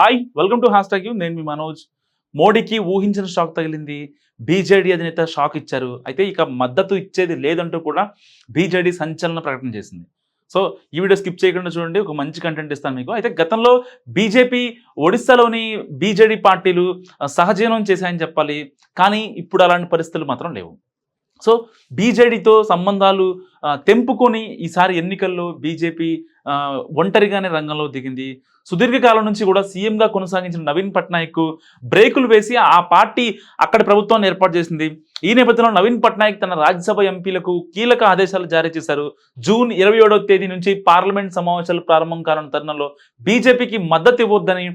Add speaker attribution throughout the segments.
Speaker 1: Hi welcome to hashtag నేను మీ మనోజ్. మోడీకి ఊహించిన షాక్ తగిలింది. బీజేడీ అధినేత షాక్ ఇచ్చారు. అయితే ఇక మద్దతు ఇచ్చేది లేదంటూ కూడా బీజేడీ సంచలన ప్రకటన చేసింది. సో ఈ వీడియో స్కిప్ చేయకుండా చూడండి. ఒక మంచి కంటెంట్ ఇస్తాను మీకు. అయితే గతంలో బీజేపీ ఒడిస్సాలోని బీజేడీ పార్టీలు సహజీవనం చేశాయని చెప్పాలి. కానీ ఇప్పుడు అలాంటి పరిస్థితులు మాత్రం లేవు. సో బీజేడీతో సంబంధాలు తెంపుకొని ఈసారి ఎన్నికల్లో బీజేపీ ఒంటరిగానే రంగంలో దిగింది. సుదీర్ఘకాలం నుంచి కూడా సీఎంగా కొనసాగించిన నవీన్ పట్నాయక్ బ్రేకులు వేసి ఆ పార్టీ అక్కడ ప్రభుత్వాన్ని ఏర్పాటు చేసింది. ఈ నేపథ్యంలో నవీన్ పట్నాయక్ తన రాజ్యసభ ఎంపీలకు కీలక ఆదేశాలు జారీ చేశారు. జూన్ ఇరవై ఏడవ తేదీ నుంచి పార్లమెంట్ సమావేశాలు ప్రారంభం కానున్న తరుణంలో బీజేపీకి మద్దతు ఇవ్వొద్దని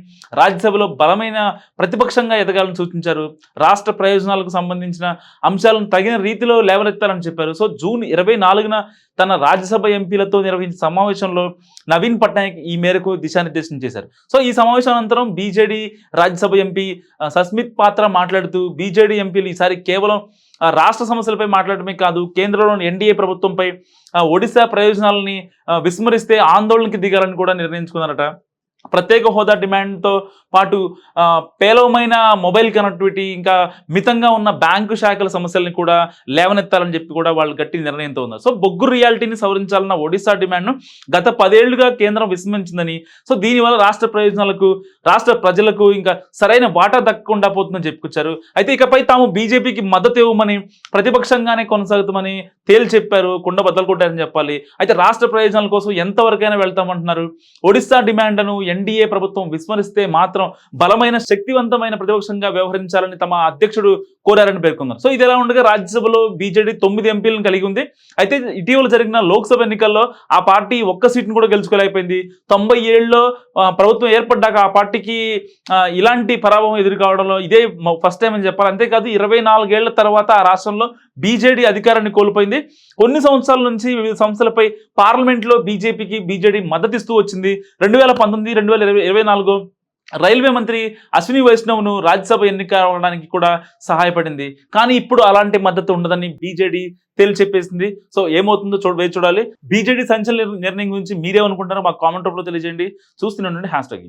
Speaker 1: రాజ్యసభలో బలమైన ప్రతిపక్షంగా ఎదగాలని సూచించారు. రాష్ట్ర ప్రయోజనాలకు సంబంధించిన అంశాలను తగిన రీతిలో లేవనెత్తాలని చెప్పారు. సో జూన్ ఇరవై నాలుగున తన రాజ్యసభ ఎంపీలతో నిర్వహించిన సమావేశంలో నవీన్ పట్నాయక్ ఈ మేరకు దిశానిర్దేశం చేశారు. సో ఈ సమావేశం అనంతరం బీజేడీ రాజ్యసభ ఎంపీ సస్మిత్ పాత్ర మాట్లాడుతూ బీజేడీ ఎంపీలు ఈసారి కేవలం రాష్ట్ర సమస్యలపై మాట్లాడమే కాదు కేంద్రంలోని ఎన్డీఏ ప్రభుత్వంపై ఒడిశా ప్రయోజనాలని విస్మరిస్తే ఆందోళనకి దిగాలని కూడా నిర్ణయించుకున్నారట. ప్రత్యేక హోదా డిమాండ్తో పాటు పేలవమైన మొబైల్ కనెక్టివిటీ ఇంకా మితంగా ఉన్న బ్యాంకు శాఖల సమస్యల్ని కూడా లేవనెత్తాలని చెప్పి కూడా వాళ్ళు గట్టి నిర్ణయంతో ఉన్నారు. సో బొగ్గు రియాలిటీని సవరించాలన్న ఒడిశా డిమాండ్ను గత పదేళ్ళుగా కేంద్రం విస్మరించిందని సో దీనివల్ల రాష్ట్ర ప్రయోజనాలకు రాష్ట్ర ప్రజలకు ఇంకా సరైన వాటా దక్కకుండా పోతుందని చెప్పుకొచ్చారు. అయితే ఇకపై తాము బీజేపీకి మద్దతు ఇవ్వమని ప్రతిపక్షంగానే కొనసాగుతామని తేల్చి చెప్పారు కుండ బద్దలు కొట్టారని చెప్పాలి. అయితే రాష్ట్ర ప్రయోజనాల కోసం ఎంతవరకైనా వెళ్తామంటున్నారు. ఒడిశా డిమాండ్ను ఎన్డీఏ ప్రభుత్వం విస్మరిస్తే మాత్రం బలమైన శక్తివంతమైన ప్రతిపక్షంగా వ్యవహరించాలని తమ అధ్యక్షుడు కోరారని పేర్కొన్నారు. సో ఇది ఎలా ఉండగా రాజ్యసభలో బీజేడీ తొమ్మిది ఎంపీలను కలిగి ఉంది. అయితే ఇటీవల జరిగిన లోక్సభ ఎన్నికల్లో ఆ పార్టీ ఒక్క సీట్ను కూడా గెలుచుకోలేకపోయింది. తొంభై ఏళ్ళలో ప్రభుత్వం ఏర్పడ్డాక ఆ పార్టీకి ఇలాంటి పరాభవం ఎదురు కావడంలో ఇదే ఫస్ట్ టైం అని చెప్పాలి. అంతేకాదు ఇరవై నాలుగేళ్ళ తర్వాత ఆ రాష్ట్రంలో బీజేడీ అధికారాన్ని కోల్పోయింది. కొన్ని సంవత్సరాల నుంచి వివిధ సంస్థలపై పార్లమెంట్లో బీజేపీకి బీజేడీ మద్దతిస్తూ వచ్చింది. రెండు వేల పంతొమ్మిది రెండు వేల ఇరవై ఇరవై నాలుగు రైల్వే మంత్రి అశ్విని వైష్ణవ్ను రాజ్యసభ ఎన్నిక అవడానికి కూడా సహాయపడింది. కానీ ఇప్పుడు అలాంటి మద్దతు ఉండదని బీజేడీ తేల్చి చెప్పేసింది సో ఏమవుతుందో చూడ వేచి చూడాలి. బీజేడీ సంచలన నిర్ణయం గురించి మీరేమనుకుంటారో మాకు కామెంట్ రూపంలో తెలియజేయండి. చూస్తూనే ఉండండి హ్యాష్ ట్యాగ్